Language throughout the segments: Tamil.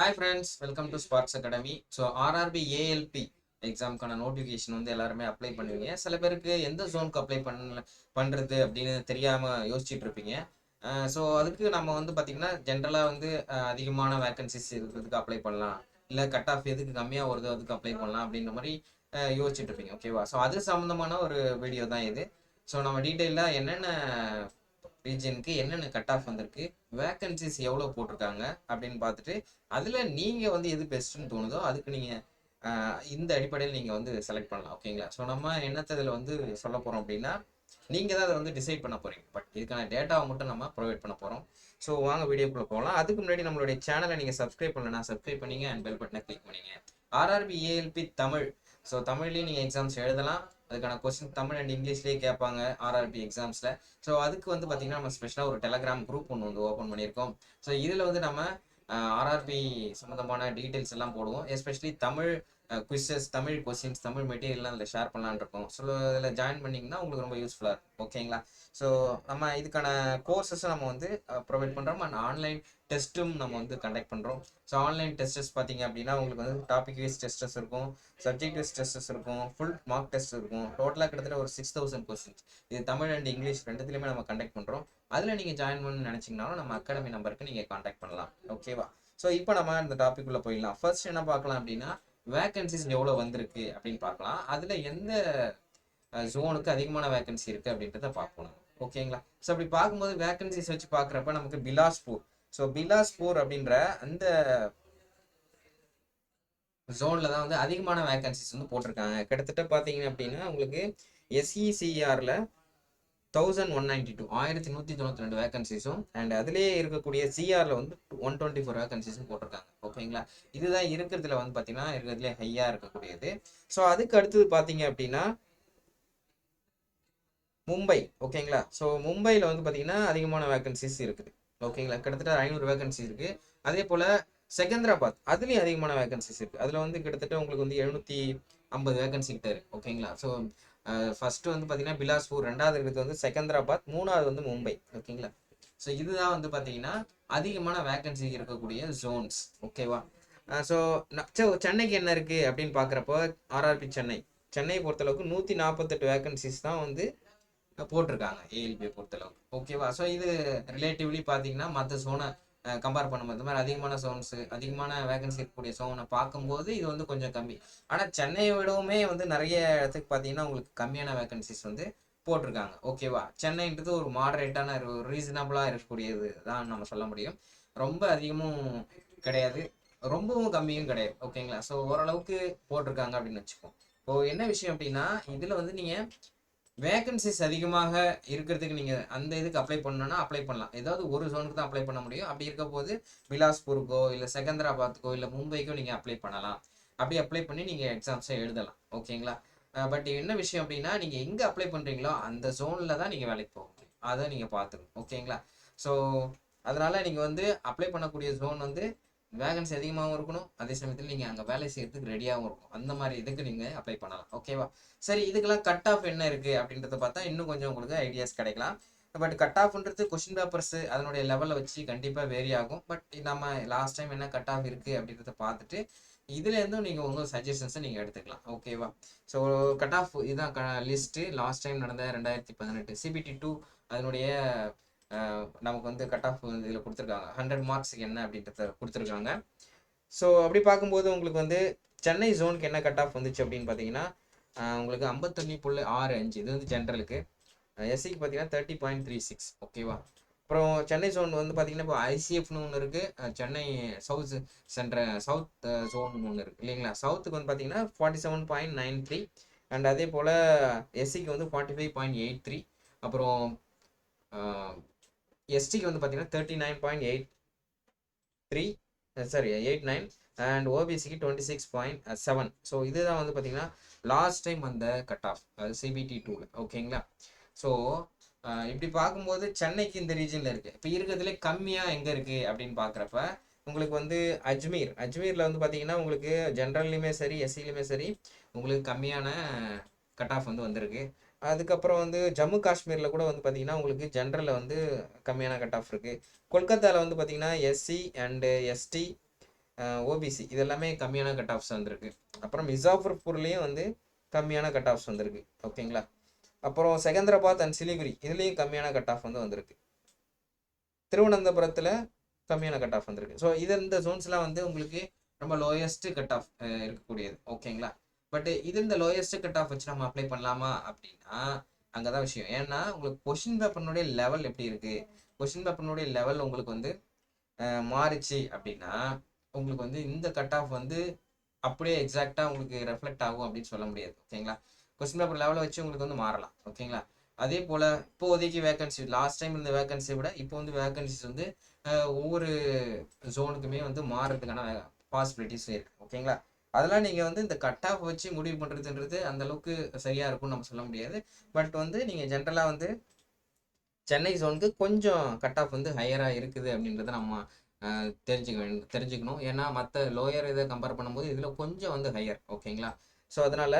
Hi friends welcome to sports academy so RRB ALP எக்ஸாமுக்கான notification வந்து எல்லாருமே அப்ளை பண்ணுவீங்க. சில பேருக்கு எந்த ஜோனுக்கு அப்ளை பண்ண பண்ணுறது அப்படின்னு தெரியாமல் யோசிச்சுட்டு இருப்பீங்க. ஸோ அதுக்கு நம்ம வந்து பார்த்திங்கன்னா ஜென்ரலாக வந்து அதிகமான வேக்கன்சிஸ் இருக்கிறதுக்கு அப்ளை பண்ணலாம். இல்லை கட் ஆஃப் எதுக்கு கம்மியாக வருதோ அதுக்கு அப்ளை பண்ணலாம் அப்படின்ற மாதிரி யோசிச்சுட்டு இருப்பீங்க. ஓகேவா ஸோ அது சம்மந்தமான ஒரு வீடியோ தான் இது. ஸோ நம்ம டீட்டெயிலாக என்னென்ன ரீஜனுக்கு என்னென்ன கட் ஆஃப் வந்திருக்கு வேக்கன்சிஸ் எவ்வளோ போட்டிருக்காங்க அப்படின்னு பார்த்துட்டு அதில் நீங்கள் வந்து எது பெஸ்ட்டுன்னு தோணுதோ அதுக்கு நீங்கள் இந்த அடிப்படையில் நீங்கள் வந்து செலக்ட் பண்ணலாம். ஓகேங்களா ஸோ நம்ம என்னத்தை இதில் வந்து சொல்ல போகிறோம் அப்படின்னா நீங்கள் தான் அதை வந்து டிசைட் பண்ண போகிறீங்க பட் இதுக்கான டேட்டாவை மட்டும் நம்ம ப்ரொவைட் பண்ண போகிறோம் ஸோ வாங்க வீடியோக்குள்ளே போகலாம். அதுக்கு முன்னாடி நம்மளுடைய சேனலை நீங்கள் சப்ஸ்கிரைப் பண்ணலன்னா சப்ஸ்கிரைப் பண்ணீங்க அண்ட் பெல் பட்டனை கிளிக் பண்ணீங்க. RRB ALP Tamil. ஸோ தமிழ்லேயும் நீங்கள் எக்ஸாம்ஸ் எழுதலாம். அதுக்கான கொஸ்டின் தமிழ் அண்ட் இங்கிலீஷ்லேயே கேட்பாங்க ஆர்ஆர்பி எக்ஸாம்ஸில் ஸோ அதுக்கு வந்து பார்த்தீங்கன்னா நம்ம ஸ்பெஷலாக ஒரு டெலகிராம் குரூப் ஒன்று வந்து ஓப்பன் பண்ணியிருக்கோம். ஸோ இதில் வந்து நம்ம ஆர்ஆர்பி சம்மந்தமான டீட்டெயில்ஸ் எல்லாம் போடுவோம். Especially Tamil quizzes Tamil questions Tamil மெட்டீரியல்லாம் அதில் ஷேர் பண்ணலான்னு இருக்கோம். ஸோ இதில் ஜாயின் பண்ணிங்கன்னா உங்களுக்கு ரொம்ப யூஸ்ஃபுல்லாக இருக்கும். ஓகேங்களா ஸோ நம்ம இதுக்கான கோர்சஸும் நம்ம வந்து ப்ரொவைட் பண்ணுறோம் அண்ட் ஆன்லைன் டெஸ்ட்டும் நம்ம வந்து கண்டக்ட் பண்ணுறோம் ஸோ ஆன்லைன் டெஸ்டஸ் பார்த்தீங்க அப்படின்னா உங்களுக்கு வந்து டாபிக் வைஸ் டெஸ்டஸ் இருக்கும் சப்ஜெக்ட் வைஸ் டெஸ்டஸ் இருக்கும் ஃபுல் மார்க் டெஸ்ட் இருக்கும். டோட்டலாக கிட்டத்தட்ட ஒரு சிக்ஸ் தௌசண்ட் கொஸ்டின்ஸ் இது தமிழ் அண்ட் இங்கிலீஷ் ரெண்டுத்துலையுமே நம்ம கண்டக்ட் பண்ணுறோம் அதில் நீங்கள் ஜாயின் பண்ணணும்னு நினச்சிங்கனாலும் நம்ம அகாடமி நம்பருக்கு நீங்கள் காண்டாக்ட் பண்ணலாம். ஓகேவா ஸோ இப்போ நம்ம இந்த டாபிக் உள்ள போயிடலாம். ஃபர்ஸ்ட் என்ன பார்க்கலாம் அப்படின்னா வேகன்சிஸ் எவ்வளோ வந்திருக்கு அப்படின்னு பார்க்கலாம். அதில் எந்த ஜோனுக்கு அதிகமான வேகன்சி இருக்குது அப்படின்றத பார்க்கணும் ஓகேங்களா ஸோ அப்படி பார்க்கும்போது வேகன்சிஸ் வச்சு பார்க்குறப்ப நமக்கு பிலாஸ்பூர் ஸோ பிலாஸ்பூர் அப்படின்ற அந்த ஜோனில் தான் வந்து அதிகமான வேகன்சிஸ் வந்து போட்டிருக்காங்க. கிட்டத்தட்ட பார்த்தீங்க அப்படின்னா உங்களுக்கு எஸ்இசிஆரில் தௌசண்ட் ஒன் நைன்டி டூ ஆயிரத்தி நூற்றி தொண்ணூற்றி ரெண்டு வேகன்சிஸும் அண்ட் அதுலேயே இருக்கக்கூடிய சிஆரில் வந்து ஒன் டுவெண்ட்டி ஃபோர் வேகன்சிஸும் போட்டிருக்காங்க. ஓகேங்களா? இதுதான் இருக்கிறதுல வந்து பார்த்தீங்கன்னா இருக்கிறதுலே ஹையாக இருக்கக்கூடியது. ஸோ அதுக்கு அடுத்தது பார்த்தீங்க அப்படின்னா மும்பை. ஓகேங்களா? ஸோ மும்பையில் வந்து பார்த்தீங்கன்னா அதிகமான வேகன்சிஸ் இருக்குது. ஓகேங்களா? கிட்டத்தட்ட ஐநூறு வேகன்சி இருக்குது அதே போல் செகந்திராபாத் அதுலேயும் அதிகமான வேகன்சிஸ் இருக்குது அதில் வந்து கிட்டத்தட்ட உங்களுக்கு வந்து எழுநூற்றி ஐம்பது வேகன்சி கிட்ட இருக்கு. ஓகேங்களா? ஸோ ஃபஸ்ட்டு வந்து பார்த்தீங்கன்னா பிலாஸ்பூர் ரெண்டாவது இருக்கிறது வந்து செகந்திராபாத் மூணாவது வந்து மும்பை. ஓகேங்களா? ஸோ இதுதான் வந்து பார்த்தீங்கன்னா அதிகமான வேக்கன்சி இருக்கக்கூடிய ஜோன்ஸ் ஓகேவா? ஸோ சென்னைக்கு என்ன இருக்குது அப்படின்னு பார்க்குறப்போ ஆர்ஆர்பி சென்னை. சென்னையை பொறுத்தளவுக்கு நூற்றி நாற்பத்தெட்டு வேக்கன்சிஸ் தான் வந்து போட்டிருக்காங்க ஏஎல்பியை பொறுத்தளவுக்கு. ஓகேவா? ஸோ இது ரிலேட்டிவ்லி பார்த்தீங்கன்னா மற்ற சோனை கம்பேர் பண்ணும்போது இந்த மாதிரி அதிகமான சோன்ஸு அதிகமான வேகன்சி இருக்கக்கூடிய சோனை பார்க்கும்போது இது வந்து கொஞ்சம் கம்மி. ஆனால் சென்னையை விடவுமே வந்து நிறைய இடத்துக்கு பார்த்தீங்கன்னா உங்களுக்கு கம்மியான வேகன்சிஸ் வந்து போட்டிருக்காங்க. ஓகேவா சென்னைன்றது ஒரு மாடரேட்டான ஒரு ரீசனபிளாக இருக்கக்கூடியது தான் நம்ம சொல்ல முடியும். ரொம்ப அதிகமும் கிடையாது. ரொம்பவும் கம்மியும் கிடையாது. ஓகேங்களா ஸோ ஓரளவுக்கு போட்டிருக்காங்க அப்படின்னு வச்சுக்கோம் இப்போ என்ன விஷயம் அப்படின்னா இதில் வந்து நீங்கள் வேகன்சிஸ் அதிகமாக இருக்கிறதுக்கு நீங்கள் அந்த இதுக்கு அப்ளை பண்ணணும்னா அப்ளை பண்ணலாம். ஏதாவது ஒரு ஜோனுக்கு தான் அப்ளை பண்ண முடியும். அப்படி இருக்க போது பிலாஸ்பூருக்கோ இல்லை செகந்தராபாத்துக்கோ இல்லை மும்பைக்கோ நீங்கள் அப்ளை பண்ணலாம். அப்படி அப்ளை பண்ணி நீங்கள் எக்ஸாம்ஸை எழுதலாம். ஓகேங்களா? பட் என்ன விஷயம் அப்படின்னா நீங்கள் எங்கே அப்ளை பண்ணுறீங்களோ அந்த ஜோனில் தான் நீங்கள் வேலைக்கு போக முடியும். அதை நீங்கள் பார்த்துக்கணும். ஓகேங்களா? ஸோ அதனால் நீங்கள் வந்து அப்ளை பண்ணக்கூடிய ஜோன் வந்து வேகன்சி அதிகமாகவும் இருக்கணும். அதே சமயத்தில் நீங்கள் அங்கே வேலை செய்யறதுக்கு ரெடியாகவும் இருக்கும் அந்த மாதிரி இதுக்கு நீங்கள் அப்ளை பண்ணலாம். ஓகேவா சரி இதுக்கெல்லாம் கட் ஆஃப் என்ன இருக்குது அப்படின்றத பார்த்தா இன்னும் கொஞ்சம் உங்களுக்கு ஐடியாஸ் கிடைக்கலாம். பட் கட் ஆஃப்ன்றது கொஷின் பேப்பர்ஸ் அதனுடைய லெவலை வச்சு கண்டிப்பாக வேரி ஆகும். பட் நம்ம லாஸ்ட் டைம் என்ன கட் ஆஃப் இருக்குது அப்படின்றத பார்த்துட்டு இதுலேருந்தும் நீங்கள் உங்கள் சஜஷன்ஸை நீங்கள் எடுத்துக்கலாம். ஓகேவா ஸோ கட் ஆஃப் இதுதான் க லிஸ்ட்டு லாஸ்ட் டைம் நடந்த ரெண்டாயிரத்தி பதினெட்டு. சிபிடி டூ அதனுடைய நமக்கு வந்து கட் ஆஃப் இதில் கொடுத்துருக்காங்க. ஹண்ட்ரட் மார்க்ஸுக்கு என்ன அப்படின்றத கொடுத்துருக்காங்க. ஸோ அப்படி பார்க்கும்போது உங்களுக்கு வந்து சென்னை ஜோனுக்கு என்ன கட் ஆஃப் வந்துச்சு அப்படின்னு பார்த்தீங்கன்னா உங்களுக்கு ஐம்பத்தொன்னு புள்ளி ஆறு அஞ்சு. இது வந்து ஜென்ரலுக்கு எஸ்சிக்கு பார்த்தீங்கன்னா தேர்ட்டி பாயிண்ட் த்ரீ சிக்ஸ் ஓகேவா அப்புறம் சென்னை ஜோன் வந்து பார்த்தீங்கன்னா இப்போ ஐசிஎஃப்னு ஒன்று இருக்குது சென்னை சவுத் சென்ற சவுத் ஜோன் ஒன்று இருக்குது இல்லைங்களா? சவுத்துக்கு வந்து பார்த்தீங்கன்னா forty seven point nine three and அதே போல் எஸ்சிக்கு வந்து forty five point eight three அப்புறம் எஸ்டிக்கு வந்து பார்த்தீங்கன்னா thirty nine point eight three sorry eight nine and ஓபிசிக்கு twenty six point seven so இதுதான் வந்து பார்த்தீங்கன்னா லாஸ்ட் டைம் வந்த கட் ஆஃப் அது சிபிடி டூவில் ஓகேங்களா ஸோ இப்படி பார்க்கும்போது சென்னைக்கு இந்த ரீஜனில் இருக்குது இப்போ இருக்கிறதுலே கம்மியாக எங்கே இருக்குது அப்படின்னு பார்க்குறப்ப உங்களுக்கு வந்து அஜ்மீர். அஜ்மீரில் வந்து பார்த்தீங்கன்னா உங்களுக்கு ஜென்ரல்லையுமே சரி எஸ்சிலையுமே சரி உங்களுக்கு கம்மியான கட் ஆஃப் வந்து வந்திருக்கு. அதுக்கப்புறம் வந்து ஜம்மு காஷ்மீரில் கூட வந்து பார்த்தீங்கன்னா உங்களுக்கு ஜென்ரலில் வந்து கம்மியான கட் ஆஃப் இருக்குது கொல்கத்தாவில் வந்து பார்த்தீங்கன்னா எஸ்சி அண்டு எஸ்டி ஓபிசி இது எல்லாமே கம்மியான கட் ஆஃப்ஸ் வந்திருக்கு. அப்புறம் மிசாஃபர்பூர்லேயும் வந்து கம்மியான கட் ஆஃப்ஸ் வந்திருக்கு. ஓகேங்களா? அப்புறம் செகந்திராபாத் அண்ட் சிலிகுரி இதுலேயும் கம்மியான கட் ஆஃப் வந்து வந்திருக்கு. திருவனந்தபுரத்தில் கம்மியான கட் ஆஃப் வந்திருக்கு. ஸோ இது இந்த ஜோன்ஸ்லாம் வந்து உங்களுக்கு ரொம்ப லோயஸ்ட்டு கட் ஆஃப் இருக்கக்கூடியது. ஓகேங்களா? பட் இது இந்த லோயஸ்ட் கட் ஆஃப் வச்சு நம்ம அப்ளை பண்ணலாமா அப்படின்னா அங்கதான் விஷயம். ஏன்னா உங்களுக்கு கொஷின் பேப்பர்னுடைய லெவல் எப்படி இருக்கு? கொஷின் பேப்பர்னுடைய லெவல் உங்களுக்கு வந்து மாறிச்சு மாறுச்சு அப்படின்னா உங்களுக்கு வந்து இந்த கட் ஆஃப் வந்து அப்படியே எக்ஸாக்டா உங்களுக்கு ரெஃப்ளெக்ட் ஆகும் அப்படின்னு சொல்ல முடியாது. ஓகேங்களா கொஸ்டின் பேப்பர் லெவலை வச்சு உங்களுக்கு வந்து மாறலாம். ஓகேங்களா அதே போல் இப்போதைக்கு வேகன்சி லாஸ்ட் டைம் இருந்த வேகன்சியை விட இப்போ வந்து வேகன்சிஸ் வந்து ஒவ்வொரு ஜோனுக்குமே வந்து மாறுறதுக்கான பாசிபிலிட்டிஸ் இருக்கு. ஓகேங்களா அதெல்லாம் நீங்கள் வந்து இந்த கட் ஆஃப் வச்சு முடிவு பண்ணுறதுன்றது அந்த அளவுக்கு சரியாக இருக்கும்னு நம்ம சொல்ல முடியாது. பட் வந்து நீங்கள் ஜென்ரலாக வந்து சென்னை ஜோனுக்கு கொஞ்சம் கட் ஆஃப் வந்து ஹையராக இருக்குது அப்படின்றத நம்ம தெரிஞ்சுக்க வேண்டும் தெரிஞ்சுக்கணும். ஏன்னா மற்ற லோயர் இதை கம்பேர் பண்ணும்போது இதில் கொஞ்சம் வந்து ஹையர் ஓகேங்களா ஸோ அதனால்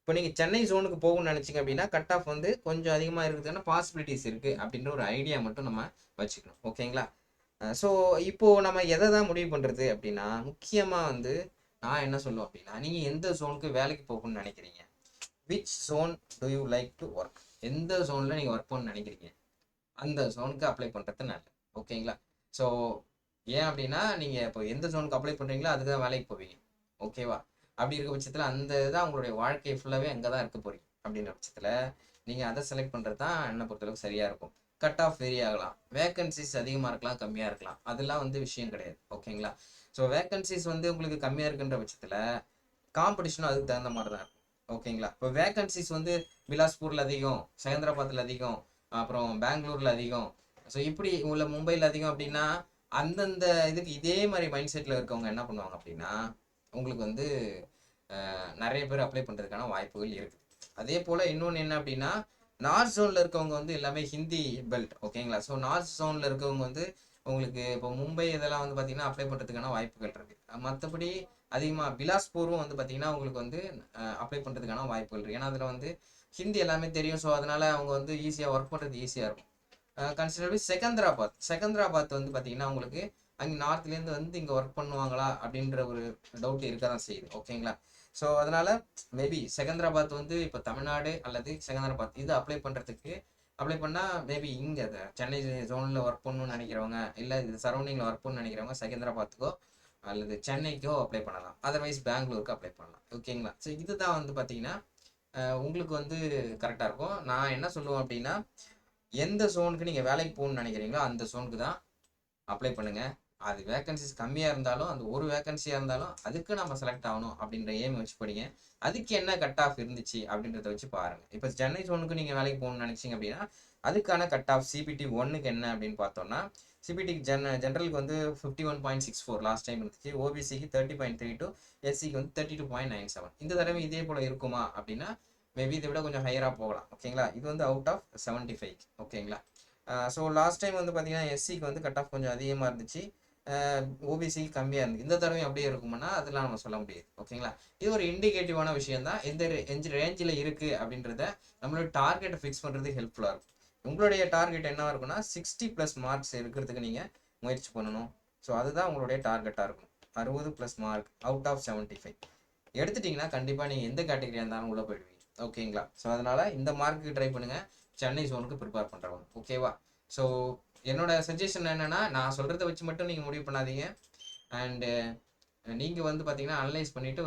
இப்போ நீங்கள் சென்னை ஜோனுக்கு போகணும்னு நினச்சிங்க அப்படின்னா கட் ஆஃப் வந்து கொஞ்சம் அதிகமாக இருக்குதுன்னா பாசிபிலிட்டிஸ் இருக்குது அப்படின்ற ஒரு ஐடியா மட்டும் நம்ம வச்சுக்கணும் ஓகேங்களா ஸோ இப்போது நம்ம எதை தான் முடிவு பண்ணுறது அப்படின்னா முக்கியமாக வந்து நான் என்ன சொல்லுவேன் அப்படின்னா நீங்கள் எந்த ஜோனுக்கு வேலைக்கு போகணும்னு நினைக்கிறீங்க? Which zone do you like to work எந்த ஜோனில் நீங்கள் ஒர்க் பண்ணணும்னு நினைக்கிறீங்க? அந்த ஜோனுக்கு அப்ளை பண்ணுறது நல்லது. ஓகேங்களா? ஸோ ஏன் அப்படின்னா நீங்கள் இப்போ எந்த ஜோனுக்கு அப்ளை பண்ணுறீங்களோ அதுக்கு தான் வேலைக்கு போவீங்க. ஓகேவா? அப்படி இருக்க பட்சத்தில் அந்த இதான் உங்களுடைய வாழ்க்கை ஃபுல்லாகவே அங்கே தான் இருக்க போறீங்க. அப்படின்ற பட்சத்தில் நீங்கள் அதை செலக்ட் பண்ணுறது தான் என்னை பொறுத்தளவுக்கு சரியாக இருக்கும். கட் ஆஃப் வெரி ஆகலாம். வேகன்சிஸ் அதிகமாக இருக்கலாம் கம்மியாக இருக்கலாம். அதெல்லாம் வந்து விஷயம் கிடையாது. ஓகேங்களா ஸோ வேகன்சிஸ் வந்து உங்களுக்கு கம்மியாக இருக்குன்ற பட்சத்தில் காம்படிஷனும் அதுக்கு தகுந்த மாதிரி தான் இருக்கும் ஓகேங்களா இப்போ வேகன்சிஸ் வந்து பிலாஸ்பூரில் அதிகம் செகந்திராபாத்தில் அதிகம் அப்புறம் பெங்களூரில் அதிகம். ஸோ இப்படி உள்ள மும்பையில் அதிகம் அப்படின்னா அந்தந்த இதுக்கு இதே மாதிரி மைண்ட் செட்டில் இருக்கவங்க என்ன பண்ணுவாங்க அப்படின்னா உங்களுக்கு வந்து நிறைய பேர் அப்ளை பண்ணுறதுக்கான வாய்ப்புகள் இருக்குது அதே போல் இன்னொன்று என்ன அப்படின்னா நார்த் ஜோனில் இருக்கவங்க வந்து எல்லாமே ஹிந்தி பெல்ட் ஓகேங்களா ஸோ நார்த் ஜோனில் இருக்கவங்க வந்து உங்களுக்கு இப்போ மும்பை இதெல்லாம் வந்து பார்த்தீங்கன்னா அப்ளை பண்ணுறதுக்கான வாய்ப்புகள் இருக்குது மற்றபடி அதிகமாக பிலாஸ்பூரும் வந்து பார்த்தீங்கன்னா உங்களுக்கு வந்து அப்ளை பண்ணுறதுக்கான வாய்ப்புகள் இருக்குது ஏன்னா அதில் வந்து ஹிந்தி எல்லாமே தெரியும். ஸோ அதனால் அவங்க வந்து ஈஸியாக ஒர்க் பண்ணுறது ஈஸியாக இருக்கும். கன்சிடர்பி செகந்திராபாத் செகந்திராபாத் வந்து பார்த்தீங்கன்னா உங்களுக்கு அங்கே நார்த்லேருந்து வந்து இங்கே ஒர்க் பண்ணுவாங்களா அப்படின்ற ஒரு டவுட் இருக்க தான் செய்யுது ஓகேங்களா ஸோ அதனால மேபி செகந்திராபாத் வந்து இப்போ தமிழ்நாடு அல்லது செகந்திராபாத் இது அப்ளை பண்ணுறதுக்கு அப்ளை பண்ணால் மேபி இங்கே சென்னை ஜோனில் ஒர்க் பண்ணணும்னு நினைக்கிறவங்க இல்லை இது சரௌண்டிங்கில் ஒர்க் பண்ணணும்னு நினைக்கிறவங்க செகந்திராபாத்துக்கோ அல்லது சென்னைக்கோ அப்ளை பண்ணலாம். அதர்வைஸ் பெங்களூருக்கு அப்ளை பண்ணலாம். ஓகேங்களா ஸோ இதுதான் வந்து பார்த்தீங்கன்னா உங்களுக்கு வந்து கரெக்டாக இருக்கும். நான் என்ன சொல்லுவேன் அப்படின்னா எந்த ஜோனுக்கு நீங்கள் வேலைக்கு போகணும்னு நினைக்கிறீங்களோ அந்த ஜோனுக்கு தான் அப்ளை பண்ணுங்கள் அது வேகன்சிஸ் கம்மியாக இருந்தாலும் அந்த ஒரு வேகன்சியாக இருந்தாலும் அதுக்கு நம்ம செலக்ட் ஆகணும் அப்படின்ற ஏம் வச்சு படிங்க. அதுக்கு என்ன கட் ஆஃப் இருந்துச்சு அப்படின்றத வச்சு பாருங்க. இப்போ சென்னை ஒன்றுக்கு நீங்கள் வேலைக்கு போகணும்னு நினைச்சீங்க அப்படின்னா அதுக்கான கட் ஆஃப் சிபிடி ஒன்னுக்கு என்ன அப்படின்னு பார்த்தோம்னா சிபிடி ஜென் ஜென்ரலுக்கு வந்து fifty one point six four last time இருந்துச்சு ஓபிசிக்கு தேர்ட்டி பாயிண்ட் த்ரீ டூ எஸ்சிக்கு வந்து thirty two point nine seven இந்த தடவை இதே போல் இருக்குமா அப்படின்னா மேபி இதை விட கொஞ்சம் ஹையராக போகலாம். ஓகேங்களா இது வந்து அவுட் ஆஃப் செவன்ட்டி ஃபைவ் ஓகேங்களா ஸோ லாஸ்ட் டைம் வந்து பார்த்தீங்கன்னா எஸ்சிக்கு வந்து கட் ஆஃப் கொஞ்சம் அதிகமாக இருந்துச்சு. ஓபிசி கம்மியாக இருந்து இந்த தடவையும் அப்படியே இருக்குமானா அதெல்லாம் நம்ம சொல்ல முடியாது. ஓகேங்களா? இது ஒரு இண்டிகேட்டிவான விஷயம் தான் எந்த ரேஞ்சில் இருக்குது அப்படின்றத நம்மளோட டார்கெட்டை ஃபிக்ஸ் பண்ணுறது ஹெல்ப்ஃபுல்லாக இருக்கும். உங்களுடைய டார்கெட் என்னவாக இருக்குன்னா சிக்ஸ்டி ப்ளஸ் மார்க்ஸ் இருக்கிறதுக்கு நீங்கள் முயற்சி பண்ணணும். ஸோ அதுதான் உங்களுடைய டார்கெட்டாக இருக்கும். அறுபது plus mark out of seventy five எடுத்துட்டிங்கன்னா கண்டிப்பாக நீங்கள் எந்த கேட்டகரியாக இருந்தாலும் உள்ளே போயிடுவீங்க. ஓகேங்களா? ஸோ அதனால் இந்த மார்க்குக்கு ட்ரை பண்ணுங்கள் சென்னை ஜோனுக்கு ப்ரிப்பேர் பண்ணுறவங்க ஓகேவா? ஸோ என்னோட சஜஷன் என்னன்னா நான் சொல்கிறத வச்சு மட்டும் நீங்கள் முடிவு பண்ணாதீங்க. அண்டு நீங்கள் வந்து பார்த்தீங்கன்னா அனலைஸ் பண்ணிவிட்டு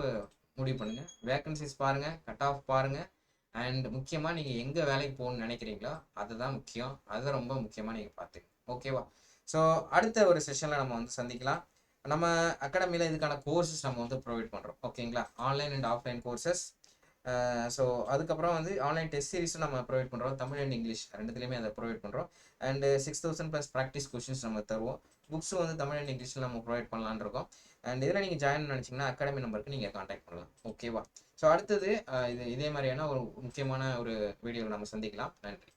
முடிவு பண்ணுங்கள் வேக்கன்சிஸ் பாருங்கள் கட் ஆஃப் பாருங்கள் அண்ட் முக்கியமாக நீங்கள் எங்கே வேலைக்கு போகணும்னு நினைக்கிறீங்களோ அதுதான் முக்கியம். அதை ரொம்ப முக்கியமாக நீங்கள் பார்த்துங்க ஓகேவா ஸோ அடுத்த ஒரு செஷனில் நம்ம வந்து சந்திக்கலாம். நம்ம அகாடமியில் இதுக்கான கோர்சஸ் நம்ம வந்து ப்ரொவைட் பண்ணுறோம் ஓகேங்களா online and offline courses so அதுக்கப்புறம் வந்து ஆன்லைன் டெஸ்ட் சீரிஸும் நம்ம ப்ரொவைட் பண்ணுறோம் தமிழ் அண்ட் இங்கிலீஷ் ரெண்டுத்துலேயுமே அதை ப்ரொவைட் பண்ணுறோம் and six thousand plus practice questions நம்ம தருவோம். புக்ஸும் வந்து தமிழ் அண்ட் இங்கிலீஷில் நம்ம ப்ரொவைட் பண்ணலான்னு இருக்கோம். அண்ட் இதில் நீங்கள் ஜாயின் நினச்சிங்கன்னா அகாடமி நம்பருக்கு நீங்கள் காண்டாக்ட் பண்ணலாம். ஓகேவா ஸோ அடுத்தது இது இதே மாதிரியான ஒரு முக்கியமான ஒரு வீடியோவில் நம்ம சந்திக்கலாம். நன்றி.